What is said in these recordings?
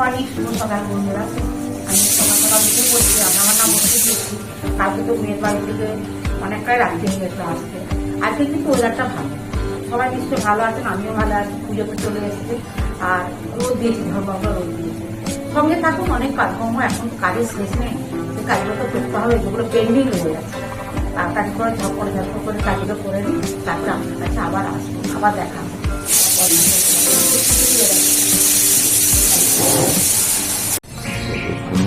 Morning শুভ সকাল বন্ধুরা আমি সকাল সকাল উঠে পড়ছি আমরা নাম বসে দিচ্ছি কালকে তো মেয়ের বাড়ি থেকে অনেকটাই রাত্রি হয়ে গেছে আসতে। আজকে কিন্তু ওয়েদারটা ভালো। সবাই নিশ্চয়ই ভালো আছেন, আমিও ভালো আছি, পুজোতে চলে এসেছি। আর রোদ দিয়েছি ধর্মবাবু রোদ দিয়েছে। সঙ্গে থাকুন, অনেক কাজকর্ম এখন কাজের শেষ নেই। সেই কাজগুলো তো করতে হবে যেগুলো পেন্ডিং রয়ে যাচ্ছে তাড়াতাড়ি করে ঝপ করে ঝপ করে কাজগুলো করে নিই তারপরে আপনার কাছে আবার আসব, আবার দেখা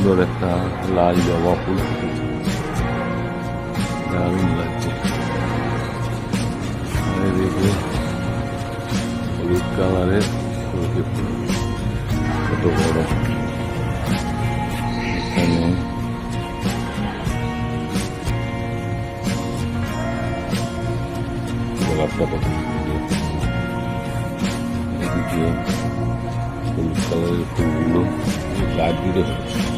সুন্দর একটা লাল জবা ফুল দারুণ লাগছে। হলুদ কালারের ফুলকে ফুল। কত বড়। ফুলগুলো গাছ জুড়ে হচ্ছে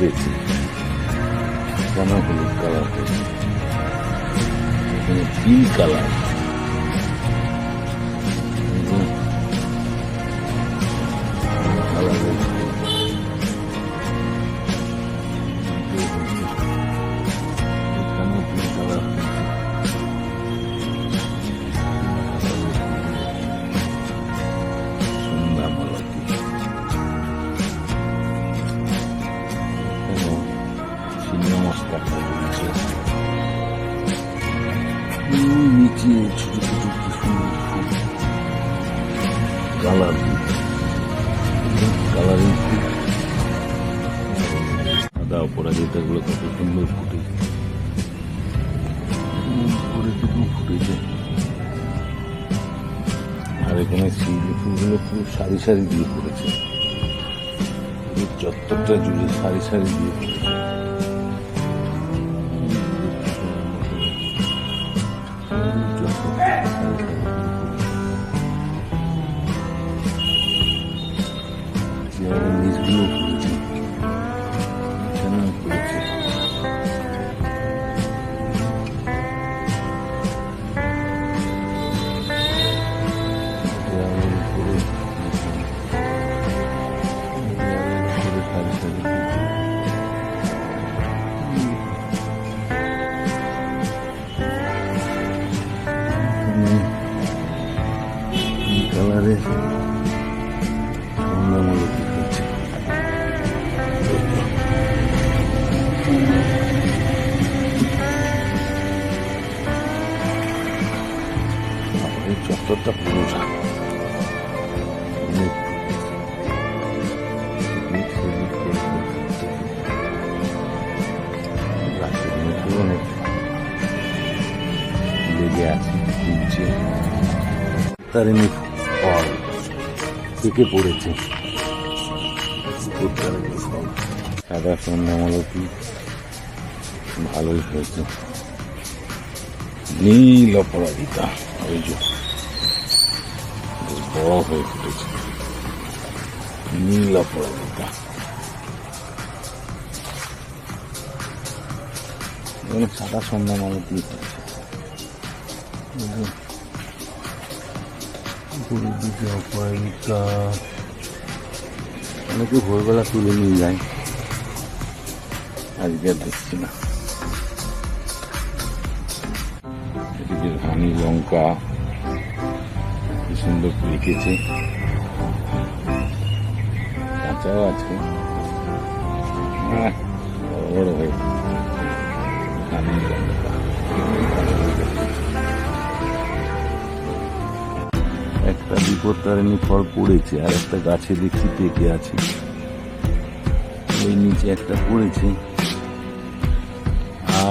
দেখছি কেন হলুদ কালার হয়েছে এখানে এখানে নিচে ছোট ছোট কি সুন্দর ফুল কালার কালারিং ফুল সাদা অপরাজিতাগুলো কত সুন্দর ফুটেছে। উপরে টুকু ফুটেছে। আর এখানে শিউলি ফুলগুলো পুরো সারি সারি দিয়ে পুরো চত্বরটা জুড়ে সারি সারি দিয়ে পড়েছে তারিণী ফল থেকে পড়েছে। সাদা ভালোই হয়েছে। নীল অপরাজিতা ওই যে বড় হয়ে ফুটেছে নীল অপরাজিতা সাদা সন্ধ্যামালতি হয়েছে এই যে উপরের দিকে অপরাজিতা অনেকে ভোরবেলা তুলে নিয়ে যায়। আজকে আর দেখছি না। এদিকে ধানি লঙ্কা। সুন্দর পেকেছে কাঁচাও আছে। হ্যাঁ একটা বিপত্তারিণী ফল পড়েছে, আর একটা গাছে দেখছি পেকে আছে। ওই নিচে একটা পড়েছে,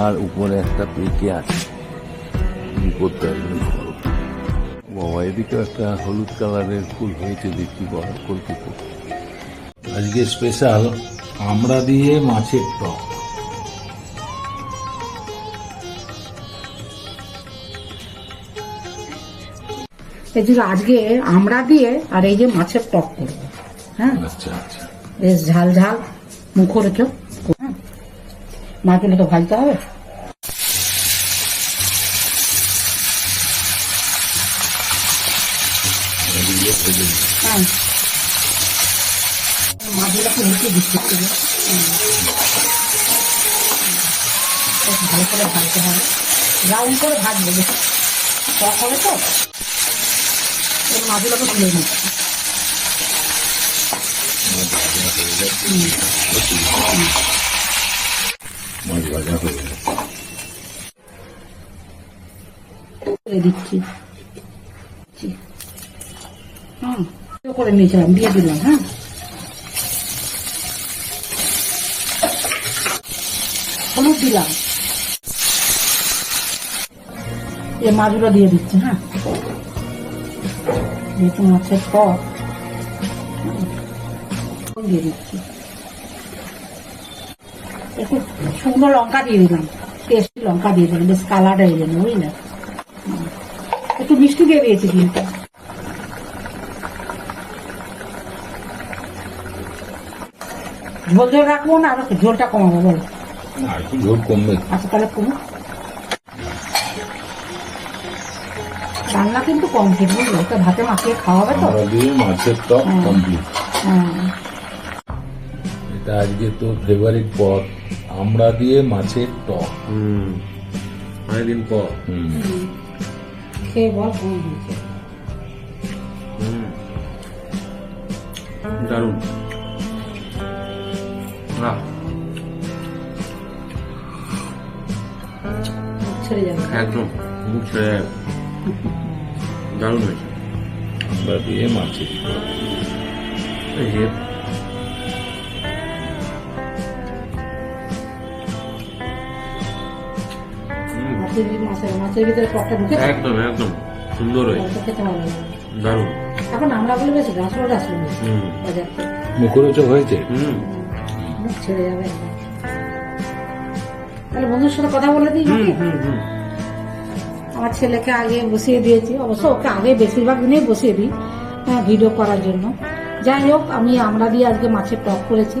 আর উপরে একটা পেকে আছে। বিপত্তারিণী ফল। বাবা এদিকে একটা হলুদ কালারের ফুল হয়েছে দেখছি বড় আজকে স্পেশাল আমরা দিয়ে মাছের টক। এই যে আজকে আমরা দিয়ে আর এই যে মাছের টক করব। হ্যাঁ? আচ্ছা আচ্ছা। বেশ ঝাল ঝাল মুখরোচক। হ্যাঁ? মাছগুলো তো ভাজতে হবে? নিই। হ্যাঁ। বেশ ভালো করে ভাজতে হবে ব্রাউন করে ভাজবো বেশি টক হবে তো মাছগুলোকে তুলে দিচ্ছি করে নিয়েছিলাম দিয়ে দিলাম হ্যাঁ? হলুদ দিলাম। এ মাছগুলো দিয়ে দিচ্ছি হ্যাঁ? যেহেতু মাছের টক হুম, দিয়ে দিচ্ছি। একটু শুকনো লঙ্কা দিয়ে দিলাম টেস্টি লঙ্কা দিয়ে দিলাম বেশ কালারটা এই জন্য বুঝলে? একটু মিষ্টি দিয়ে দিয়েছি কিন্তু। ঝোল ঝোল রাখব না আরও ঝোলটা কমাবো বলো না একটু ঝোল কমবে। আচ্ছা তাহলে কমো রান্না কিন্তু কমপ্লিট বুঝলো? ওটা ভাতে মাখিয়ে খাওয়া হবে তো। আমরা দিয়ে মাছের টক কমপ্লিট হ্যাঁ। এটা আজকে তো ফেভারিট পদ। আমরা দিয়ে মাছের টক। হুম। অনেকদিন পর। হুম। খেয়ে বল কম দিয়েছে হুম। দারুণ। ছেড়ে যাবে একদম মুখ ছেড়ে যাবে। দারুণ হয়েছে। আমরা দিয়ে মাছের ভিতরে ঢুকে একদম একদম। সুন্দর হয়েছে। খেতে ভালো লাগে। দারুণ। এখন আমরা বলে বেশ বাজার মুখরোচক হয়েছে? হুম। ছেড়ে যাবে। তাহলে বন্ধুর সাথে কথা বলে দিই আমার ছেলেকে আগে বসিয়ে দিয়েছি। অবশ্য ওকে আগে বেশিরভাগ দিনেই বসিয়ে দিই ভিডিও করার জন্য। যাই হোক আমি আমরা দিয়ে আজকে মাছের টক করেছি।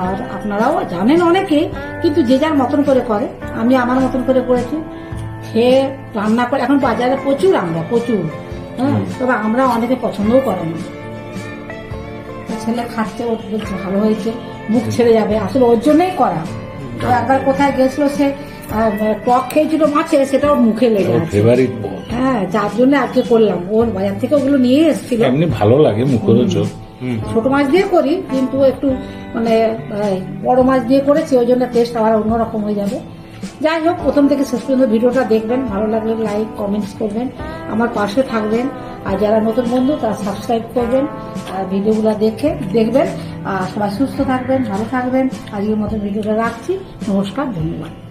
আর আপনারাও জানেন অনেকে কিন্তু যে যার মতন করে করে। আমি আমার মতন করে করেছি। খেয়ে রান্না করে এখন বাজারে প্রচুর আমরা প্রচুর। হ্যাঁ তবে আমরা অনেকে পছন্দও করে না ছেলে খাচ্ছে ওর ভালো হয়েছে। মুখ ছেড়ে যাবে আসলে ওর জন্যই করা। একবার কোথায় গেছিল সে আহ, টক খেয়েছিল মাছে সেটাও মুখে লেগে আছে। হ্যাঁ যার জন্য আজকে করলাম। ওর বাজার থেকে ওগুলো নিয়ে এসেছিল। এমনি ভালো লাগে মুখরোচক ছোট মাছ দিয়ে করি কিন্তু একটু মানে বড় মাছ দিয়ে করেছি ওই জন্য টেস্ট আবার অন্যরকম হয়ে যাবে। যাই হোক প্রথম থেকে শেষ পর্যন্ত ভিডিওটা দেখবেন, ভালো লাগলে লাইক কমেন্টস করবেন, আমার পাশে থাকবেন। আর যারা নতুন বন্ধু, তারা সাবস্ক্রাইব করবেন ভিডিওগুলো দেখে দেখবেন। আর সবাই সুস্থ থাকবেন, ভালো থাকবেন। আজকের মতো ভিডিওটা রাখছি। নমস্কার, ধন্যবাদ।